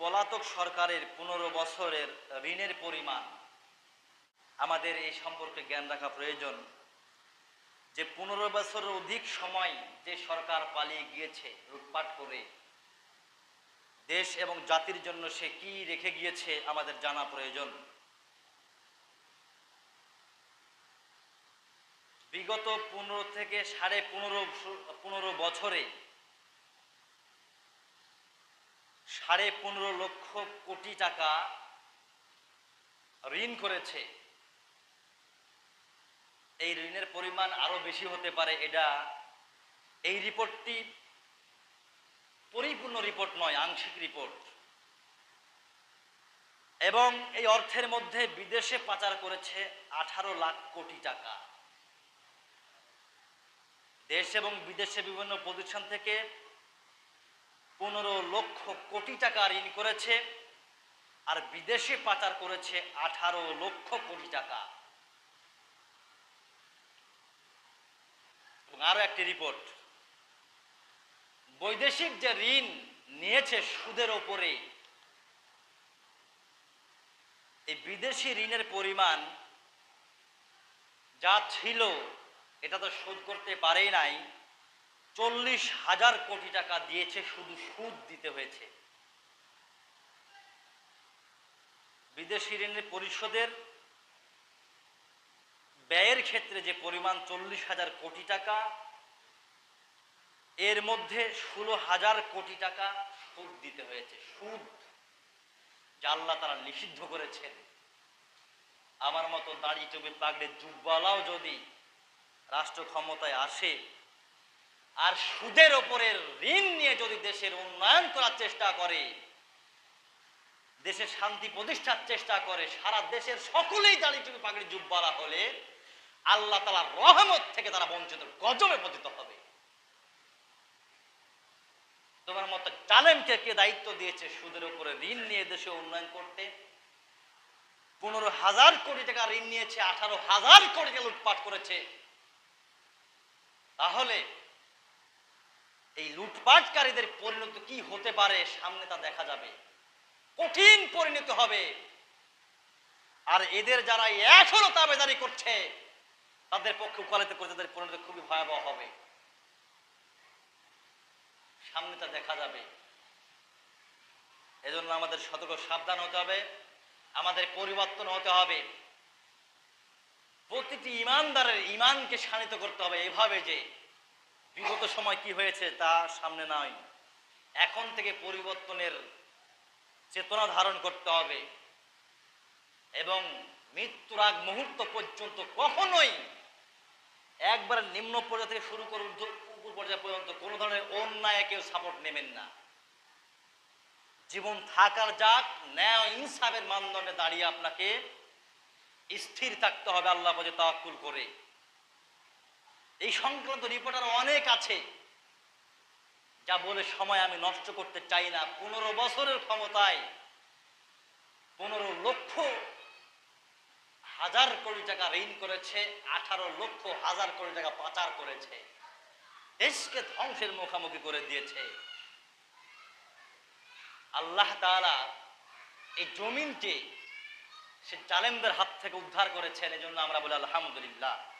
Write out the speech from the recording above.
পলাতক সরকারের পনেরো বছরের ঋণের পরিমাণ। আমাদের এই সম্পর্কে জ্ঞান রাখা প্রয়োজন যে পনেরো বছরের অধিক সময় যে সরকার পালিয়ে গিয়েছে লুটপাট করে, দেশ এবং জাতির জন্য সে কি রেখে গিয়েছে আমাদের জানা প্রয়োজন। বিগত পনেরো থেকে সাড়ে পনেরো পনেরো বছরে সাড়ে পনেরো লক্ষ কোটি টাকা ঋণ করেছে। এই ঋণের পরিমাণ আরও বেশি হতে পারে, এটা এই রিপোর্টটি পরিপূর্ণ রিপোর্ট নয়, আংশিক রিপোর্ট। এবং এই অর্থের মধ্যে বিদেশে পাচার করেছে আঠারো লাখ কোটি টাকা। দেশ এবং বিদেশে বিভিন্ন প্রতিষ্ঠান থেকে পনেরো লক্ষ কোটি টাকা ঋণ করেছে আর বিদেশে পাচার করেছে আঠারো লক্ষ কোটি টাকা। আরও একটি রিপোর্ট। বৈদেশিক যে ঋণ নিয়েছে সুদের ওপরে, এই বিদেশি ঋণের পরিমাণ যা ছিল, এটা তো শোধ করতে পারেই নাই। চল্লিশ হাজার কোটি টাকা দিয়েছে, শুধু সুদ দিতে হয়েছে। বিদেশি ঋণের পরিশোধের ব্যয়ের ক্ষেত্রে যে পরিমাণ চল্লিশ হাজার কোটি টাকা, এর মধ্যে ষোলো হাজার কোটি টাকা সুদ দিতে হয়েছে। সুদ আল্লাহ তারা নিষিদ্ধ করেছেন। আমার মতো দাড়ি টুপি পাগড়ে জুব্বালাও যদি রাষ্ট্র ক্ষমতায় আসে আর সুদের ওপরের ঋণ নিয়ে যদি দেশের উন্নয়ন করার চেষ্টা করে দেশের শান্তি প্রতিষ্ঠার চেষ্টা করে, সারা দেশের সকলেই দাড়ি টুপি পাগড়ি জুব্বালা হলে আল্লাহ তালার রহমত থেকে তারা বঞ্চিত, গজবে পতিত হবে। তোমার মতো জালেমকে কে দায়িত্ব দিয়েছে সুদের উপরে ঋণ নিয়ে দেশে উন্নয়ন করতে? পনেরো হাজার কোটি টাকা ঋণ নিয়েছে, আঠারো হাজার কোটি টাকা লুটপাট করেছে। তাহলে এই লুটপাটকারীদের পরিণতি কি হতে পারে সামনে তা দেখা যাবে। কঠিন পরিণতি হবে। আর এদের যারা এখনও তাবেদারি করছে, তাদের পক্ষে উকালতি করছে তাদের পরিণতি খুবই ভয়াবহ হবে। সামনে তা দেখা যাবে। এজন্য আমাদের সতর্ক, সাবধান হতে হবে। আমাদের পরিবর্তন হতে হবে। প্রতিটি ইমানদারের ইমানকে শানিত করতে হবে এভাবে যে বিগত সময় কি হয়েছে তা সামনে নয় এখন থেকে পরিবর্তনের চেতনা ধারণ করতে হবে এবং মৃত্যুর আগ মুহূর্ত পর্যন্ত কখনোই একবার নিম্ন পর্যায় থেকে শুরু করে উপর পর্যায় পর্যন্ত কোনো ধরনের অন্যায় কেউ সাপোর্ট নেবেন না। জীবন থাকার যাক, ন্যায় ইনসাফের মানদণ্ডে দাঁড়িয়ে আপনাকে স্থির থাকতে হবে আল্লাহ বলে তাওয়াক্কুল করে। এই সংক্রান্ত রিপোর্টার অনেক আছে। যা বলে সময় আমি নষ্ট করতে চাই না। পনেরো বছরের ক্ষমতায় পনেরো লক্ষ হাজার কোটি টাকা ঋণ করেছে, আঠারো লক্ষ হাজার কোটি টাকা পাচার করেছে। দেশকে ধ্বংসের মুখোমুখি করে দিয়েছে। আল্লাহ তাআলা এই জমিনকে সে জালেমদের হাত থেকে উদ্ধার করেছেন, এজন্য আমরা বলি আলহামদুলিল্লাহ।